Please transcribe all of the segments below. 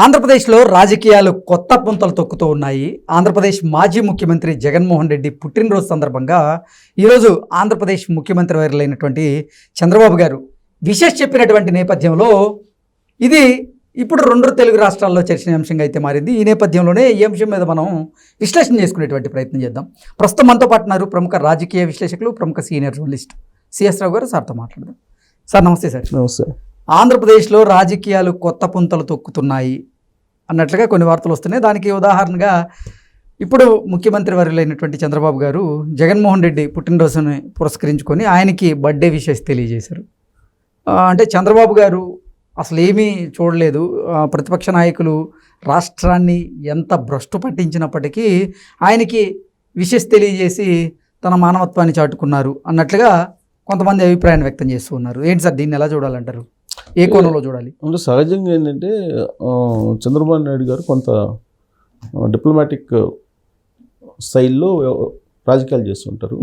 ఆంధ్రప్రదేశ్లో రాజకీయాలు కొత్త పుంతలు తొక్కుతూ ఉన్నాయి. ఆంధ్రప్రదేశ్ మాజీ ముఖ్యమంత్రి జగన్మోహన్ రెడ్డి పుట్టినరోజు సందర్భంగా ఈరోజు ఆంధ్రప్రదేశ్ ముఖ్యమంత్రి వర్యులైనటువంటి చంద్రబాబు గారు విశేష చెప్పినటువంటి నేపథ్యంలో ఇది ఇప్పుడు రెండు తెలుగు రాష్ట్రాల్లో చర్చనీయాంశంగా అయితే మారింది. ఈ నేపథ్యంలోనే ఈ అంశం మీద మనం విశ్లేషణ చేసుకునేటువంటి ప్రయత్నం చేద్దాం. ప్రస్తుతం మనతో పాటు ఉన్నారు ప్రముఖ రాజకీయ విశ్లేషకులు ప్రముఖ సీనియర్ జర్నలిస్ట్ సిఎస్ రావు గారు. సార్తో మాట్లాడదాం. సార్ నమస్తే సార్. నమస్తే. ఆంధ్రప్రదేశ్లో రాజకీయాలు కొత్త పుంతలు తొక్కుతున్నాయి అన్నట్లుగా కొన్ని వార్తలు వస్తున్నాయి. దానికి ఉదాహరణగా ఇప్పుడు ముఖ్యమంత్రి వర్యులైనటువంటి చంద్రబాబు గారు జగన్మోహన్ రెడ్డి పుట్టినరోజుని పురస్కరించుకొని ఆయనకి బర్త్డే విషెస్ తెలియజేశారు. అంటే చంద్రబాబు గారు అసలు ఏమీ చూడలేదు. ప్రతిపక్ష నాయకులు రాష్ట్రాన్ని ఎంత భ్రష్టు పట్టించినప్పటికీ ఆయనకి విషెస్ తెలియజేసి తన మానవత్వాన్ని చాటుకున్నారు అన్నట్లుగా కొంతమంది అభిప్రాయాన్ని వ్యక్తం చేస్తూ ఉన్నారు. ఏంటి సార్ దీన్ని ఎలా చూడాలంటారు? ఏ కోణంలో చూడాలి? అంటే సహజంగా ఏంటంటే చంద్రబాబు నాయుడు గారు కొంత డిప్లొమాటిక్ స్టైల్లో రాజకీయాలు చేస్తుంటారు.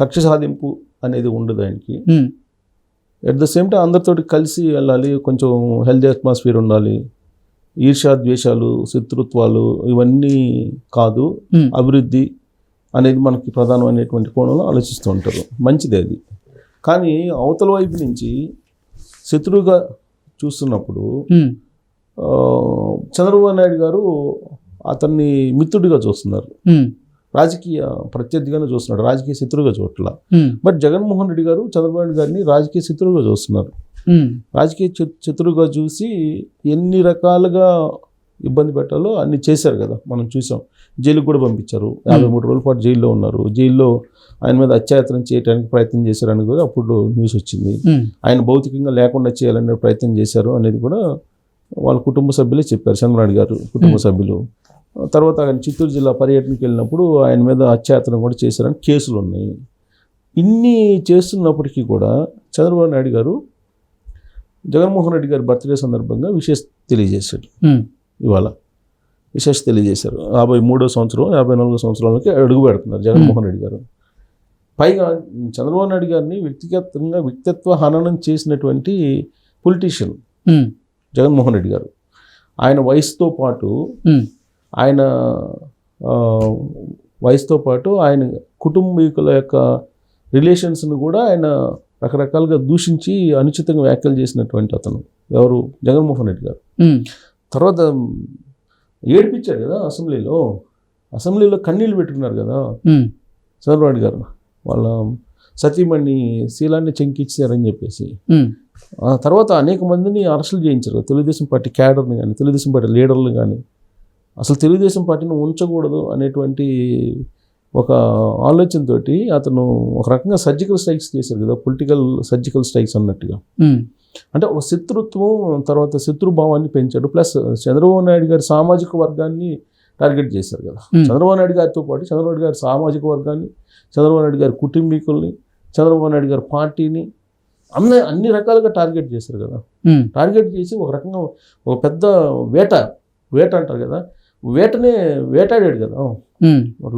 కక్ష సాధింపు అనేది ఉండదు ఆయనకి. ఎట్ ద సేమ్ టైం అందరితోటి కలిసి వెళ్ళాలి కొంచెం హెల్దీ అట్మాస్ఫియర్ ఉండాలి. ఈర్ష్యా ద్వేషాలు శత్రుత్వాలు ఇవన్నీ కాదు అభివృద్ధి అనేది మనకి ప్రధానమైనటువంటి కోణంలో ఆలోచిస్తూ ఉంటారు. మంచిది అది. కానీ అవతల వైపు నుంచి శత్రువుగా చూస్తున్నప్పుడు చంద్రబాబు నాయుడు గారు అతన్ని మిత్రుడిగా చూస్తున్నారు. రాజకీయ ప్రత్యర్థిగానే చూస్తున్నాడు రాజకీయ శత్రువుగా చూడట్ల. ఉమ్, బట్ జగన్మోహన్ రెడ్డి గారు చంద్రబాబు నాయుడు గారిని రాజకీయ శత్రువుగా చూస్తున్నారు. రాజకీయ శత్రువుగా చూసి ఎన్ని రకాలుగా ఇబ్బంది పెట్టాలో అన్ని చేశారు కదా మనం చూసాం. జైలుకు కూడా పంపించారు. యాభై మూడు రోజుల పాటు జైల్లో ఉన్నారు. జైల్లో ఆయన మీద అత్యాచారం చేయడానికి ప్రయత్నం చేశారని కూడా అప్పుడు న్యూస్ వచ్చింది. ఆయన భౌతికంగా లేకుండా చేయాలనే ప్రయత్నం చేశారు అనేది కూడా వాళ్ళ కుటుంబ సభ్యులే చెప్పారు చంద్రనాయుడు గారు కుటుంబ సభ్యులు. తర్వాత ఆయన చిత్తూరు జిల్లా పర్యటనకి వెళ్ళినప్పుడు ఆయన మీద అత్యాచారం కూడా చేశారని కేసులు ఉన్నాయి. ఇన్ని చేస్తున్నప్పటికీ కూడా చంద్రబాబు నాయుడు గారు జగన్మోహన్ రెడ్డి గారి బర్త్డే సందర్భంగా విశేష తెలియజేశారు. ఉమ్, ఇవాళ విశేష తెలియజేశారు. యాభై మూడో సంవత్సరం యాభై నాలుగో సంవత్సరాలకి అడుగు పెడుతున్నారు జగన్మోహన్ రెడ్డి గారు. పైగా చంద్రబాబు నాయుడు గారిని వ్యక్తిగతంగా వ్యక్తిత్వ హననం చేసినటువంటి పొలిటీషియన్ జగన్మోహన్ రెడ్డి గారు. ఆయన వయసుతో పాటు ఆయన వయసుతో పాటు ఆయన కుటుంబీకుల యొక్క రిలేషన్స్ను కూడా ఆయన రకరకాలుగా దూషించి అనుచితంగా వ్యాఖ్యలు చేసినటువంటి అతను ఎవరు? జగన్మోహన్ రెడ్డి గారు. తర్వాత ఏడిపించారు కదా అసెంబ్లీలో. అసెంబ్లీలో కన్నీళ్ళు పెట్టుకున్నారు కదా చంద్రబాబు గారు. వాళ్ళ సతీమణి శీలాన్ని చెంకిచ్చారని చెప్పేసి. ఆ తర్వాత అనేక మందిని అరెస్టులు చేయించారు. తెలుగుదేశం పార్టీ క్యాడర్ని కానీ తెలుగుదేశం పార్టీ లీడర్లు కానీ అసలు తెలుగుదేశం పార్టీని ఉంచకూడదు అనేటువంటి ఒక ఆలోచనతోటి అతను ఒక రకంగా సర్జికల్ స్ట్రైక్స్ చేశారు కదా పొలిటికల్ సర్జికల్ స్ట్రైక్స్ అన్నట్టుగా. అంటే ఒక శత్రుత్వం తర్వాత శత్రుభావాన్ని పెంచాడు. ప్లస్ చంద్రబాబు నాయుడు గారి సామాజిక వర్గాన్ని టార్గెట్ చేశారు కదా. చంద్రబాబు నాయుడు గారితో పాటు చంద్రబాబు నాయుడు గారి సామాజిక వర్గాన్ని చంద్రబాబు నాయుడు గారి కుటుంబీకుల్ని చంద్రబాబు నాయుడు గారి పార్టీని అన్ని అన్ని రకాలుగా టార్గెట్ చేశారు కదా. టార్గెట్ చేసి ఒక రకంగా ఒక పెద్ద వేట వేట అంటారు కదా. వేటనే వేటాడాడు కదా.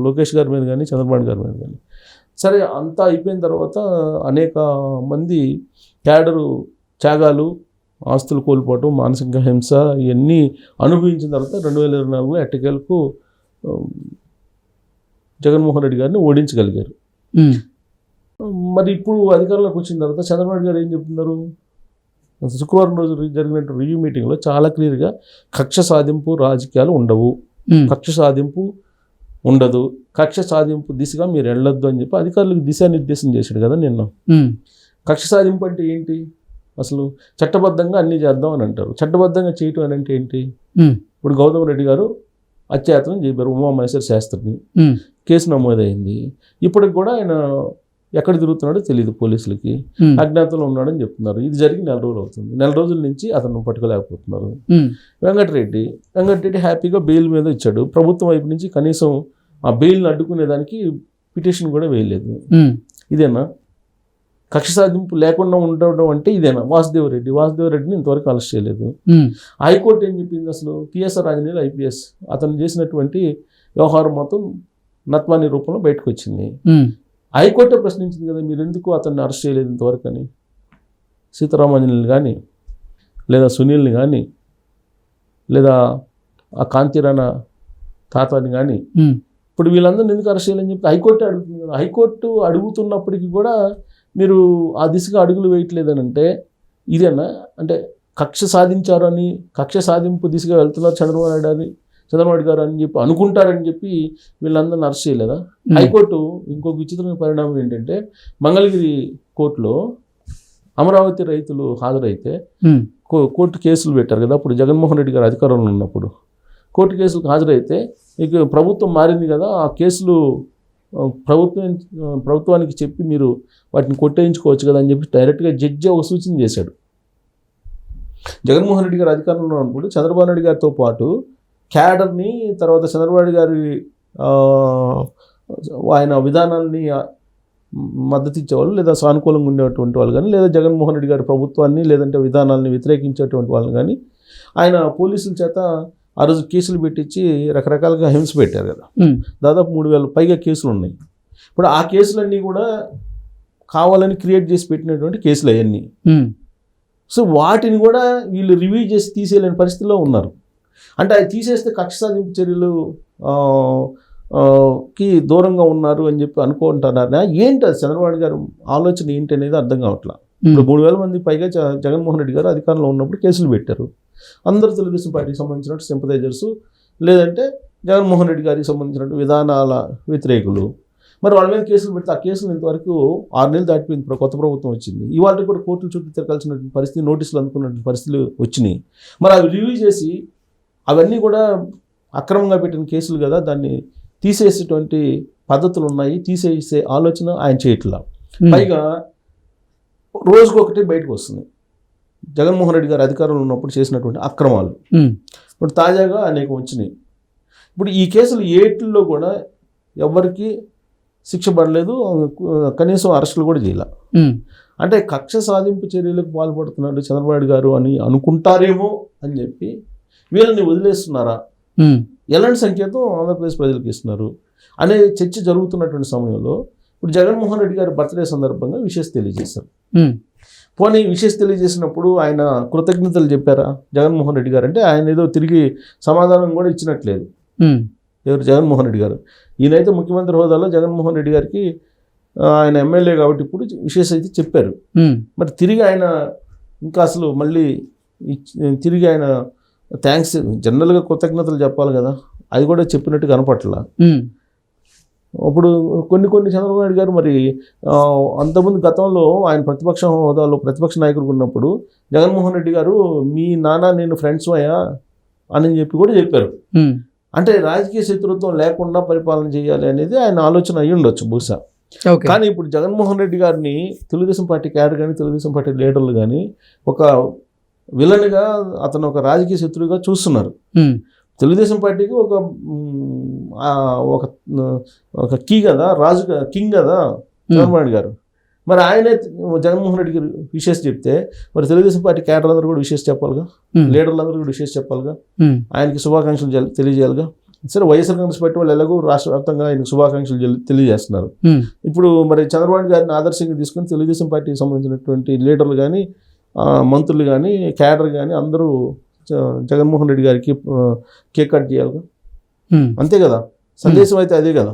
లోకేష్ గారి మీద కానీ చంద్రబాబు గారి మీద కానీ. సరే అంతా అయిపోయిన తర్వాత అనేక మంది క్యాడరు త్యాగాలు ఆస్తులు కోల్పోవటం మానసిక హింస ఇవన్నీ అనుభవించిన తర్వాత రెండు వేల ఇరవై నాలుగులో ఎట్టకేలకు జగన్మోహన్ రెడ్డి గారిని ఓడించగలిగారు. మరి ఇప్పుడు అధికారంలోకి వచ్చిన తర్వాత చంద్రబాబు గారు ఏం చెప్తున్నారు? శుక్రవారం రోజు జరిగిన రివ్యూ మీటింగ్లో చాలా క్లియర్గా కక్ష సాధింపు రాజకీయాలు ఉండవు. కక్ష సాధింపు ఉండదు. కక్ష సాధింపు దిశగా మీరు వెళ్ళొద్దు అని చెప్పి అధికారులకు దిశానిర్దేశం చేశాడు కదా నిన్న. కక్ష సాధింపు అంటే ఏంటి? అసలు చట్టబద్ధంగా అన్నీ చేద్దాం అని అంటారు. చట్టబద్ధంగా చేయటం అని అంటే ఏంటి? ఇప్పుడు గౌతమ్ రెడ్డి గారు అత్యాచారం చెప్పారు ఉమామహేశ్వర శాస్త్రిని కేసు నమోదైంది. ఇప్పటికి కూడా ఆయన ఎక్కడ తిరుగుతున్నాడో తెలియదు పోలీసులకి. అజ్ఞాతంలో ఉన్నాడని చెప్తున్నారు. ఇది జరిగి నెల రోజులు అవుతుంది. నెల రోజుల నుంచి అతను పట్టుకోలేకపోతున్నారు. వెంకటరెడ్డి వెంకటరెడ్డి హ్యాపీగా బెయిల్ మీద ఇచ్చాడు. ప్రభుత్వం వైపు నుంచి కనీసం ఆ బెయిల్ని అడ్డుకునేదానికి పిటిషన్ కూడా వేయలేదు. ఇదేనా? కక్ష సాధింపు లేకుండా ఉండడం అంటే ఇదేనా? వాసుదేవరెడ్డి వాసుదేవరెడ్డిని ఇంతవరకు అరెస్ట్ చేయలేదు. హైకోర్టు ఏం చెప్పింది అసలు? PSR Anjaneyulu IPS. అతను చేసినటువంటి వ్యవహారం మొత్తం నత్వాని రూపంలో బయటకు వచ్చింది. హైకోర్టే ప్రశ్నించింది కదా మీరు ఎందుకు అతన్ని అరెస్ట్ చేయలేదు ఇంతవరకు అని? సీతారామాంజనేయులు కానీ లేదా సునీల్ని కానీ లేదా ఆ కాంతిరాణ తాతని కానీ ఇప్పుడు వీళ్ళందరినీ ఎందుకు అరెస్ట్ చేయాలని చెప్పి హైకోర్టు అడుగుతుంది కదా. హైకోర్టు అడుగుతున్నప్పటికీ కూడా మీరు ఆ దిశగా అడుగులు వేయట్లేదని అంటే ఇదేనా? అంటే కక్ష సాధించారని కక్ష సాధింపు దిశగా వెళ్తున్నారు చంద్రబాబు నాయుడు అని చంద్రబాబు నాయుడు గారు అని చెప్పి అనుకుంటారని చెప్పి వీళ్ళందరిని అరెస్ట్ చేయలేదా? హైకోర్టు ఇంకొక విచిత్రమైన పరిణామం ఏంటంటే మంగళగిరి కోర్టులో అమరావతి రైతులు హాజరైతే కోర్టు కేసులు పెట్టారు కదా అప్పుడు జగన్మోహన్ రెడ్డి గారు అధికారంలో ఉన్నప్పుడు. కోర్టు కేసులకు హాజరైతే ఇక ప్రభుత్వం మారింది కదా ఆ కేసులు ప్రభుత్వం ప్రభుత్వానికి చెప్పి మీరు వాటిని కొట్టేయించుకోవచ్చు కదా అని చెప్పి డైరెక్ట్గా జడ్జి ఒక సూచన చేశాడు. జగన్మోహన్ రెడ్డి గారు అధికారంలో ఉన్నప్పుడు చంద్రబాబు నాయుడు గారితో పాటు క్యాడర్ని తర్వాత చంద్రబాబు గారి ఆయన విధానాల్ని మద్దతు ఇచ్చేవాళ్ళు లేదా సానుకూలంగా ఉండేటువంటి వాళ్ళు కానీ లేదా జగన్మోహన్ రెడ్డి గారి ప్రభుత్వాన్ని లేదంటే విధానాలని వ్యతిరేకించేటువంటి వాళ్ళు కానీ ఆయన పోలీసుల చేత ఆ రోజు కేసులు పెట్టించి రకరకాలుగా హింస పెట్టారు కదా. దాదాపు మూడు వేల పైగా కేసులు ఉన్నాయి. ఇప్పుడు ఆ కేసులన్నీ కూడా కావాలని క్రియేట్ చేసి పెట్టినటువంటి కేసులు అవన్నీ. సో వాటిని కూడా వీళ్ళు రివ్యూ చేసి తీసేయలేని పరిస్థితిలో ఉన్నారు. అంటే అది తీసేస్తే కక్ష సాధింపు చర్యలు కి దూరంగా ఉన్నారు అని చెప్పి అనుకుంటున్నారా? ఏంటి అది? చంద్రబాబు గారు ఆలోచన ఏంటి అనేది అర్థం కావట్లా. ఇప్పుడు మూడు వేల మంది పైగా జగన్మోహన్ రెడ్డి గారు అధికారంలో ఉన్నప్పుడు కేసులు పెట్టారు. అందరు తెలుగుదేశం పార్టీకి సంబంధించిన సింపదైజర్స్ లేదంటే జగన్మోహన్ రెడ్డి గారికి సంబంధించిన విధానాల వ్యతిరేకులు. మరి వాళ్ళ మీద కేసులు పెడితే ఆ కేసులు ఇంతవరకు ఆరు నెలలు దాటిపోయింది ఇప్పుడు కొత్త ప్రభుత్వం వచ్చింది. ఇవాళ కూడా కోర్టుల చుట్టూ తిరగాల్సిన పరిస్థితి నోటీసులు అందుకున్న పరిస్థితులు వచ్చినాయి. మరి అవి రివ్యూ చేసి అవన్నీ కూడా అక్రమంగా పెట్టిన కేసులు కదా దాన్ని తీసేసేటువంటి పద్ధతులు ఉన్నాయి తీసేసే ఆలోచన ఆయన చేయట్లా పైగా రోజుకొకటి బయటకు వస్తుంది. జగన్మోహన్ రెడ్డి గారు అధికారంలో ఉన్నప్పుడు చేసినటువంటి అక్రమాలు. ఇప్పుడు తాజాగా అనేకం వచ్చినాయి. ఇప్పుడు ఈ కేసులు ఏటిల్లో కూడా ఎవరికి శిక్ష పడలేదు కనీసం అరెస్టులు కూడా చేయాల. అంటే కక్ష సాధింపు చర్యలకు పాల్పడుతున్నాడు చంద్రబాబు గారు అని అనుకుంటారేమో అని చెప్పి వీళ్ళని వదిలేస్తున్నారా? ఎలాంటి సంకేతం ఆంధ్రప్రదేశ్ ప్రజలకు ఇస్తున్నారు? అనే చర్చ జరుగుతున్నటువంటి సమయంలో ఇప్పుడు జగన్మోహన్ రెడ్డి గారి బర్త్డే సందర్భంగా విషెస్ తెలియజేశారు. పోనీ విషెస్ తెలియజేసినప్పుడు ఆయన కృతజ్ఞతలు చెప్పారా? జగన్మోహన్ రెడ్డి గారు అంటే ఆయన ఏదో తిరిగి సమాధానం కూడా ఇచ్చినట్లేదు. ఎవరు? జగన్మోహన్ రెడ్డి గారు. ఈయనైతే ముఖ్యమంత్రి హోదాలో జగన్మోహన్ రెడ్డి గారికి ఆయన ఎమ్మెల్యే కాబట్టి ఇప్పుడు విషెస్ అయితే చెప్పారు. మరి తిరిగి ఆయన ఇంకా అసలు మళ్ళీ తిరిగి ఆయన థ్యాంక్స్ జనరల్గా కృతజ్ఞతలు చెప్పాలి కదా. అది కూడా చెప్పినట్టు కనపట్ల ఇప్పుడు కొన్ని కొన్ని చంద్రబాబు నాయుడు గారు మరి అంతకుముందు గతంలో ఆయన ప్రతిపక్ష హోదాలో ప్రతిపక్ష నాయకుడు ఉన్నప్పుడు జగన్మోహన్ రెడ్డి గారు మీ నాన్న నేను ఫ్రెండ్స్ అయ్యా అని చెప్పి కూడా చెప్పారు. అంటే రాజకీయ శత్రుత్వం లేకుండా పరిపాలన చేయాలి అనేది ఆయన ఆలోచన అయ్యి ఉండొచ్చు బహుశా. కానీ ఇప్పుడు జగన్మోహన్ రెడ్డి గారిని తెలుగుదేశం పార్టీ క్యాడర్ కానీ తెలుగుదేశం పార్టీ లీడర్లు కానీ ఒక విలన్గా అతను ఒక రాజకీయ శత్రువుగా చూస్తున్నారు. తెలుగుదేశం పార్టీకి ఒక ఒక ఒక కీ కదా రాజు కింగ్ కదా చంద్రబాబు గారు. మరి ఆయనే జగన్మోహన్ రెడ్డి గారు విషెస్ చెప్తే మరి తెలుగుదేశం పార్టీ క్యాడర్ అందరూ కూడా విషెస్ చెప్పాలిగా? ఉమ్, లీడర్లు అందరూ కూడా విషెస్ చెప్పాలిగా? ఆయనకి శుభాకాంక్షలు తెలియజేయాలిగా? సరే వైఎస్ఆర్ కాంగ్రెస్ పార్టీ వాళ్ళు ఎలాగో రాష్ట్ర వ్యాప్తంగా ఆయనకు శుభాకాంక్షలు తెలియజేస్తున్నారు. ఇప్పుడు మరి చంద్రబాబు గారిని ఆదర్శంగా తీసుకుని తెలుగుదేశం పార్టీకి సంబంధించినటువంటి లీడర్లు కానీ మంత్రులు కానీ క్యాడర్ కానీ అందరూ జగన్మోహన్ రెడ్డి గారికి కేక్ కట్ చేయాలిగా? అంతే కదా? సందేశం అయితే అదే కదా.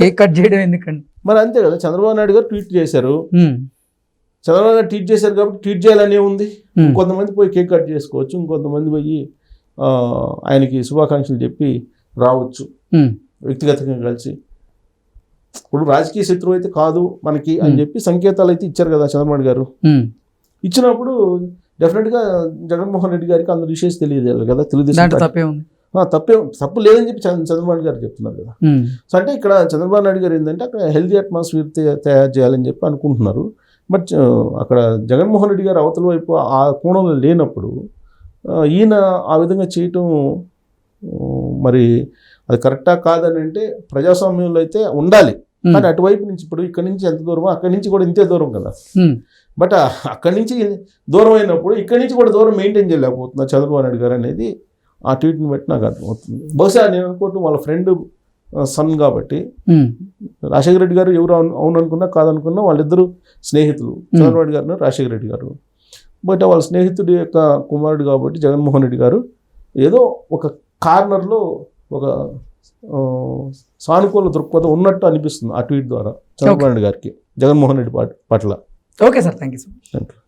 కేక్ కట్ చేయడం ఎందుకండి? మరి అంతే కదా చంద్రబాబు నాయుడు గారు ట్వీట్ చేశారు. చంద్రబాబు నాయుడు ట్వీట్ చేశారు కాబట్టి ట్వీట్ చేయాలని ఉంది. కొంతమంది పోయి కేక్ కట్ చేసుకోవచ్చు ఇంకొంతమంది పోయి ఆయనకి శుభాకాంక్షలు చెప్పి రావచ్చు. వ్యక్తిగతంగా కలిసి. ఇప్పుడు రాజకీయ శత్రువు అయితే కాదు మనకి అని. చెప్పి సంకేతాలు అయితే ఇచ్చారు కదా చంద్రబాబు గారు. ఇచ్చినప్పుడు డెఫినెట్గా జగన్మోహన్ రెడ్డి గారికి అందరు విషయస్ తెలియజేయాలి కదా తెలుగుదేశం. తప్పే ఉంది. తప్పే తప్పు లేదని చెప్పి చంద్ర- చంద్రబాబు నాయుడు గారు చెప్తున్నారు కదా. సో అంటే ఇక్కడ చంద్రబాబు నాయుడు గారు ఏంటంటే అక్కడ హెల్దీ అట్మాస్ఫియర్ తయారు చేయాలని చెప్పి అనుకుంటున్నారు. బట్ అక్కడ జగన్మోహన్ రెడ్డి గారు అవతల వైపు ఆ కోణంలో లేనప్పుడు ఈయన ఆ విధంగా చేయటం మరి అది కరెక్టా కాదని అంటే ప్రజాస్వామ్యంలో అయితే ఉండాలి. కానీ అటువైపు నుంచి ఇప్పుడు ఇక్కడి నుంచి ఎంత దూరమో అక్కడి నుంచి కూడా ఇంతే దూరం కదా. బట్ అక్కడి నుంచి దూరం అయినప్పుడు ఇక్కడి నుంచి కూడా దూరం మెయింటైన్ చేయలేకపోతున్నారు చంద్రబాబు నాయుడు గారు అనేది. ఆ ట్వీట్ని బట్టి నాకు అర్థమవుతుంది. బహుశా నేను అనుకోవటం వాళ్ళ ఫ్రెండ్ సన్ కాబట్టి. రాజశేఖర రెడ్డి గారు ఎవరు అవును అవును అనుకున్నా కాదనుకున్నా వాళ్ళిద్దరూ స్నేహితులు. చంద్రబాబు గారు రాజశేఖర రెడ్డి గారు. బట్ వాళ్ళ స్నేహితుడి యొక్క కుమారుడు కాబట్టి జగన్మోహన్ రెడ్డి గారు ఏదో ఒక కార్నర్లో ఒక సానుకూల దృక్పథం ఉన్నట్టు అనిపిస్తుంది ఆ ట్వీట్ ద్వారా చంద్రబాబు నాయుడు గారికి జగన్మోహన్ రెడ్డి పాట్- పట్ల. Okay sir thank you so much. Thank you